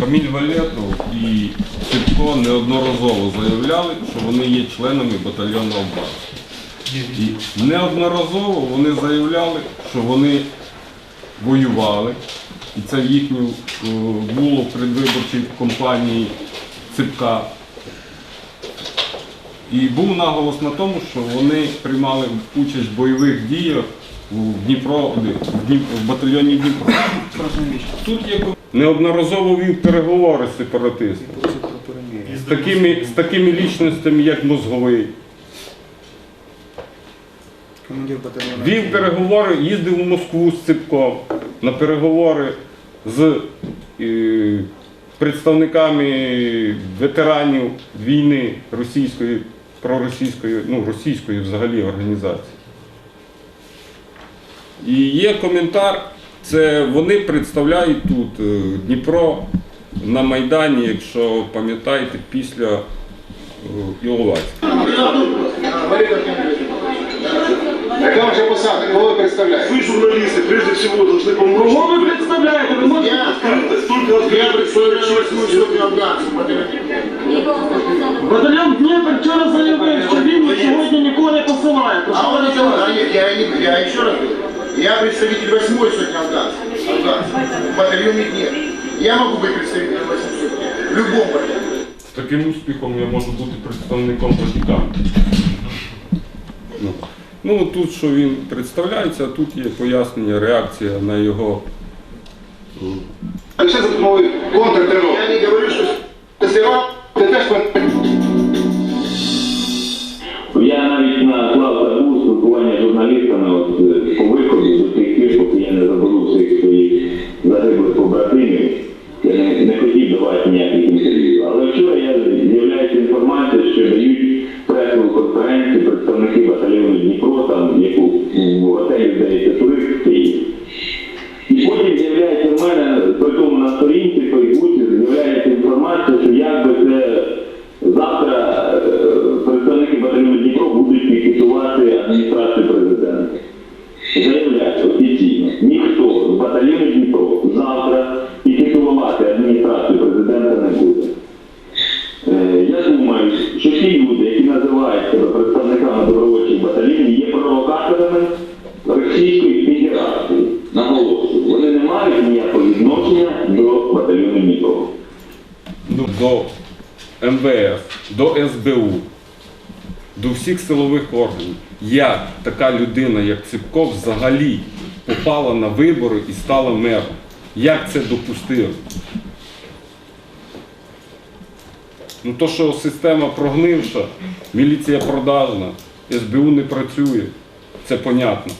Каміль Валетов і Ципко неодноразово заявляли, що вони є членами батальйонного братства. І неодноразово вони заявляли, що вони воювали, і це в їхню е, було в предвиборчій компанії Ципка. І був наголос на тому, що вони приймали участь в бойових діях у Дніпро, в, батальйоні Дніпро. Тут є неодноразово вів переговори з сепаратистами. З такими, з такими лічностями, як Мозговий. Вів переговори, їздив у Москву з Ципком на переговори з е, представниками ветеранів війни російської, проросійської, ну, російської взагалі організації. І є коментар, це вони представляють тут е, Дніпро на Майдані, якщо пам'ятаєте, після е, Іловайська. Яка ваша посада? Кого ви представляєте? Вы, журналисты, прежде всего должны помочь. Кого ви представляєте? Ви можете Я, Только я открыто представляю сообщить. восьмую сотню афганців. Вчора заявив, що він сьогодні нікого не посилає. То А он ви это, думаєте? я, я, не- я еще раз говорю, я представитель восьмой сотни афганцев. афганцев. В батальоне нет. Я могу быть представителем восьмой сотни. В любом батальоне. З таким успіхом я можу бути представником Ватикану. Ну, ну тут, що він представляється, а тут є пояснення, реакція на його. А ще за допомогою контртерору. Я не говорю, що СРО це теж Я давати ніяких інтерв'ю. Але вчора я з'являється інформація, що дають пресову конференцію представники батальйону Дніпро, там яку в готелі здається турист в Києві. І потім з'являється в мене, при тому на сторінці в Фейсбуці, з'являється інформація, що якби це завтра е, представники батальйону Дніпро будуть пікетувати адміністрацію буде. Е, Я думаю, що ті люди, які називають себе представниками добровольчих батальйонів, є провокаторами Російської Федерації. Наголошую, вони не мають ніякого відношення до батальйону Дніпро. ну, до МВФ, до СБУ, до всіх силових органів. Як така людина, як Ципков, взагалі попала на вибори і стала мером? Як це допустило? Ну то, що система прогнивша, міліція продажна, СБУ не працює, це понятно.